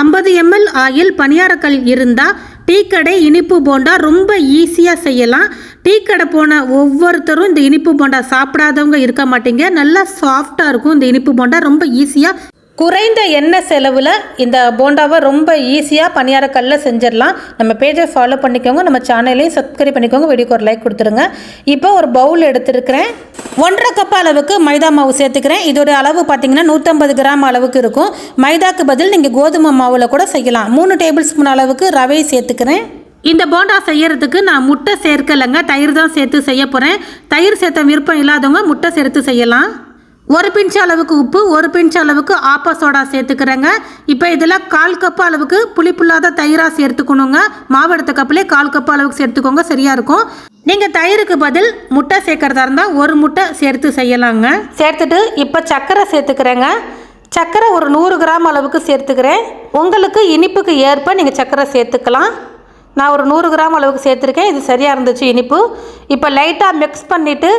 ஐம்பது ML oil பணியாரக்கல் இருந்தால் tea கடை இனிப்பு போண்டா ரொம்ப ஈஸியாக செய்யலாம். டீ கடை போன ஒவ்வொருத்தரும் இந்த இனிப்பு போண்டா சாப்பிடாதவங்க இருக்க மாட்டீங்க. நல்லா சாஃப்டாக இருக்கும். இந்த இனிப்பு போண்டா ரொம்ப ஈஸியாக குறைந்த எண்ணெய் செலவில் இந்த போண்டாவை ரொம்ப ஈஸியாக பணியாரக்கல்ல செஞ்சிடலாம். நம்ம பேஜை ஃபாலோ பண்ணிக்கோங்க. நம்ம சேனலையும் சப்ஸ்கிரைப் பண்ணிக்கோங்க. வீடியோக்கு ஒரு லைக் கொடுத்துருங்க. இப்போ ஒரு பவுல் எடுத்துருக்கிறேன். ஒன்றரை கப் அளவுக்கு மைதா மாவு சேர்த்துக்கிறேன். இதோட அளவு பார்த்தீங்கன்னா நூற்றம்பது கிராம் அளவுக்கு இருக்கும். மைதாக்கு பதில் நீங்கள் கோதுமை மாவில் கூட செய்யலாம். மூணு டேபிள் ஸ்பூன் அளவுக்கு ரவை சேர்த்துக்கிறேன். இந்த போண்டா செய்யறதுக்கு நான் முட்டை சேர்க்கலைங்க. தயிர் தான் சேர்த்து செய்ய போகிறேன் தயிர் சேர்த்த விருப்பம் இல்லாதவங்க முட்டை சேர்த்து செய்யலாம். ஒரு பிஞ்ச் அளவுக்கு உப்பு ஒரு பிஞ்ச் அளவுக்கு ஆப்பா சோடா சேர்த்துக்கிறேங்க. இப்போ இதில் கால் கப் அளவுக்கு புளிப்புள்ளாத தயிராக சேர்த்துக்கணுங்க. மாவு எடுத்த கப்பிலே கால் கப் அளவுக்கு சேர்த்துக்கோங்க சரியாக இருக்கும். நீங்கள் தயிருக்கு பதில் முட்டை சேர்க்குறதா இருந்தால் ஒரு முட்டை சேர்த்து செய்யலாங்க. சேர்த்துட்டு இப்போ சர்க்கரை சேர்த்துக்கிறேங்க. சர்க்கரை ஒரு நூறு கிராம் அளவுக்கு சேர்த்துக்கிறேன். உங்களுக்கு இனிப்புக்கு ஏற்ப நீங்கள் சர்க்கரை சேர்த்துக்கலாம். நான் ஒரு நூறு கிராம் அளவுக்கு சேர்த்துருக்கேன் இது சரியாக இருந்துச்சு இனிப்பு. இப்போ லைட்டாக மிக்ஸ் பண்ணிவிட்டு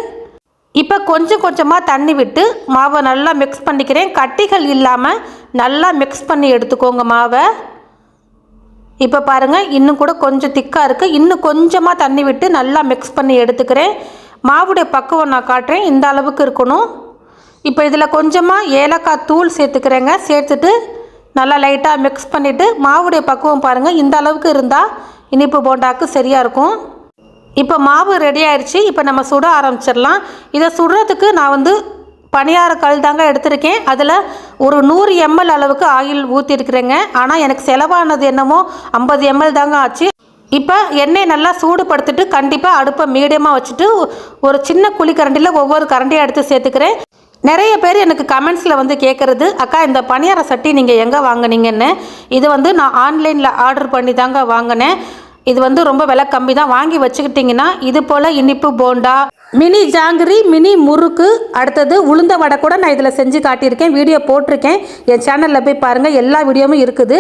இப்போ கொஞ்சம் கொஞ்சமாக தண்ணி விட்டு மாவை நல்லா மிக்ஸ் பண்ணிக்கிறேன். கட்டிகள் இல்லாமல் நல்லா மிக்ஸ் பண்ணி எடுத்துக்கோங்க மாவை. இப்போ பாருங்கள் இன்னும் கூட கொஞ்சம் திக்காக இருக்குது இன்னும் கொஞ்சமாக தண்ணி விட்டு நல்லா மிக்ஸ் பண்ணி எடுத்துக்கிறேன். மாவுடைய பக்குவம் நான் காட்டுறேன். இந்த அளவுக்கு இருக்கணும். இப்போ இதில் கொஞ்சமாக ஏலக்காய் தூள் சேர்த்துக்கிறேங்க. சேர்த்துட்டு நல்லா லைட்டாக மிக்ஸ் பண்ணிவிட்டு மாவுடைய பக்குவம் பாருங்கள் இந்த அளவுக்கு இருந்தால் இனிப்பு போண்டாக்கு சரியாக இருக்கும். இப்போ மாவு ரெடி ஆயிடுச்சு இப்போ நம்ம சுட ஆரம்பிச்சிடலாம். இதை சுடுறதுக்கு நான் வந்து பணியார கல் தாங்க எடுத்திருக்கேன். அதில் ஒரு நூறு எம்எல் அளவுக்கு ஆயில் ஊற்றிருக்கிறேங்க ஆனால் எனக்கு செலவானது என்னமோ ஐம்பது எம்எல் தாங்க ஆச்சு. இப்போ எண்ணெய் நல்லா சூடுபடுத்திட்டு கண்டிப்பாக அடுப்பை மீடியமாக வச்சுட்டு ஒரு சின்ன குழி கரண்டியில் ஒவ்வொரு கரண்டியாக எடுத்து சேர்த்துக்கிறேன். நிறைய பேர் எனக்கு கமெண்ட்ஸில் வந்து கேட்குறது அக்கா இந்த பணியார சட்டி நீங்கள் எங்கே வாங்குனீங்கன்னு? இது வந்து நான் ஆன்லைனில் ஆர்டர் பண்ணி தாங்க வாங்கினேன். இது வந்து ரொம்ப விலை கம்மி தான். வாங்கி வச்சுக்கிட்டிங்கன்னா இது போல் இனிப்பு போண்டா மினி ஜாங்கிரி மினி முறுக்கு அடுத்தது உளுந்த வடை கூட நான் இதில் செஞ்சு காட்டியிருக்கேன். வீடியோ போட்டிருக்கேன். என் சேனலில் போய் பாருங்கள் எல்லா வீடியோவும் இருக்குது.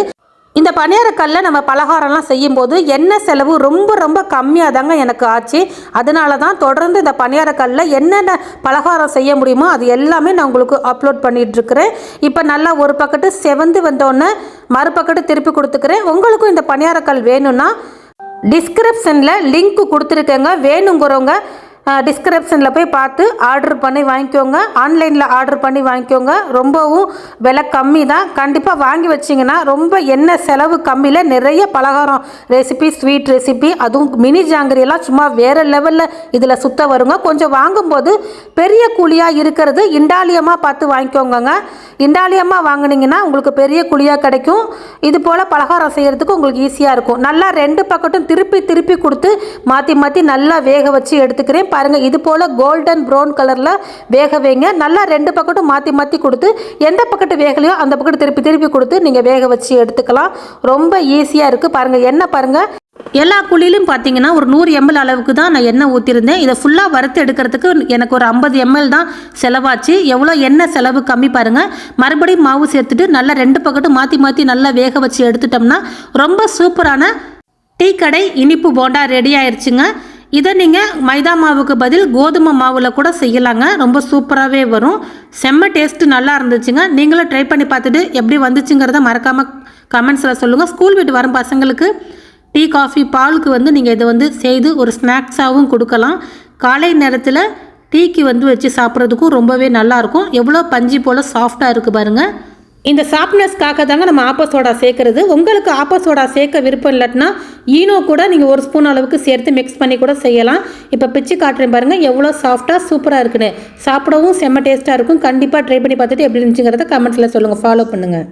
இந்த பணியாரக்கல்ல நம்ம பலகாரம்லாம் செய்யும்போது எண்ணெய் செலவு ரொம்ப ரொம்ப கம்மியாக தாங்க எனக்கு ஆச்சு. அதனால தான் தொடர்ந்து இந்த பணியாரக்கல்ல என்னென்ன பலகாரம் செய்ய முடியுமோ அது எல்லாமே நான் உங்களுக்கு அப்லோட் பண்ணிகிட்ருக்கிறேன் இப்போ நல்லா ஒரு பக்கெட்டு செவந்து வந்தோடனே மறுபக்கெட்டு திருப்பி கொடுத்துக்கிறேன். உங்களுக்கும் இந்த பணியாரக்கல் வேணும்னா டிஸ்கிரிப்ஷனில் லிங்க் கொடுத்துருக்கேங்க. வேணுங்கிறவங்க டிஸ்கிரிப்ஷனில் போய் பார்த்து ஆர்டர் பண்ணி வாங்கிக்கோங்க. ஆன்லைனில் ஆர்டர் பண்ணி வாங்கிக்கோங்க. ரொம்பவும் விலை கம்மி தான் கண்டிப்பாக வாங்கி வச்சிங்கன்னா ரொம்ப என்ன செலவு கம்மியில் நிறைய பலகாரம் ரெசிபி ஸ்வீட் ரெசிபி அதுவும் மினி ஜாங்கிரியெல்லாம் சும்மா வேறு லெவலில் இதில் சுத்த வருங்க. கொஞ்சம் வாங்கும்போது பெரிய கூலியாக இருக்கிறது இண்டாலியமாக பார்த்து வாங்கிக்கோங்கங்க. இண்டாலியமாக வாங்கினீங்கன்னா உங்களுக்கு பெரிய குழியாக கிடைக்கும். இது போல் பலகாரம் செய்கிறதுக்கு உங்களுக்கு ஈஸியாக இருக்கும். நல்லா ரெண்டு பக்கட்டும் திருப்பி திருப்பி கொடுத்து மாற்றி மாற்றி நல்லா வேக வச்சு எடுத்துக்கிறேன். பாருங்கள் இது போல் கோல்டன் ப்ரௌன் கலரில் வேக வைங்க. நல்லா ரெண்டு பக்கட்டும் மாற்றி மாற்றி கொடுத்து எந்த பக்கத்து வேகலையோ அந்த பக்கத்து திருப்பி திருப்பி கொடுத்து நீங்கள் வேக வச்சு எடுத்துக்கலாம். ரொம்ப ஈஸியாக இருக்குது பாருங்கள் என்ன பாருங்கள் எல்லா குழியிலும் பார்த்தீங்கன்னா ஒரு நூறு எம்எல் அளவுக்கு தான் நான் எண்ணெய் ஊற்றிருந்தேன் இதை ஃபுல்லாக வறுத்து எடுக்கிறதுக்கு எனக்கு ஒரு ஐம்பது எம்எல் தான் செலவாச்சு. எவ்வளோ எண்ணெய் செலவு கம்மி பாருங்கள் மறுபடியும் மாவு சேர்த்துட்டு நல்லா ரெண்டு பக்கட்டும் மாற்றி மாற்றி நல்லா வேக வச்சு எடுத்துட்டோம்னா ரொம்ப சூப்பரான டீ கடை இனிப்பு போண்டா ரெடி ஆயிடுச்சுங்க இதை நீங்கள் மைதா மாவுக்கு பதில் கோதுமை மாவில் கூட செய்யலாங்க. ரொம்ப சூப்பராகவே வரும். செம்ம டேஸ்ட்டு நல்லா இருந்துச்சுங்க. நீங்களும் ட்ரை பண்ணி பார்த்துட்டு எப்படி வந்துச்சுங்கிறத மறக்காமல் கமெண்ட்ஸில் சொல்லுங்கள் ஸ்கூல் விட்டு வரும் பசங்களுக்கு டீ காஃபி பாலுக்கு வந்து நீங்கள் இதை வந்து செய்து ஒரு ஸ்நாக்ஸாகவும் கொடுக்கலாம். காலை நேரத்தில் டீக்கு வந்து வச்சு சாப்பிட்றதுக்கும் ரொம்பவே நல்லாயிருக்கும். எவ்வளோ பஞ்சு போல் சாஃப்டாக இருக்குது பாருங்கள் இந்த சாஃப்ட்னஸ்க்காக தாங்க நம்ம ஆப்ப சோடா சேர்க்குறது. உங்களுக்கு ஆப்ப சோடா சேர்க்க விருப்பம் இல்லாட்டினா ஈனோ கூட நீங்கள் ஒரு ஸ்பூன் அளவுக்கு சேர்த்து மிக்ஸ் பண்ணி கூட செய்யலாம். இப்போ பிச்சு காட்டுறேன் பாருங்கள் எவ்வளோ சாஃப்டாக சூப்பராக இருக்குன்னு. சாப்பிடவும் செம்ம டேஸ்ட்டாக இருக்கும். கண்டிப்பாக ட்ரை பண்ணி பார்த்துட்டு எப்படி இருந்துச்சுங்கிறத கமெண்ட்ஸில் சொல்லுங்கள் ஃபாலோ பண்ணுங்கள்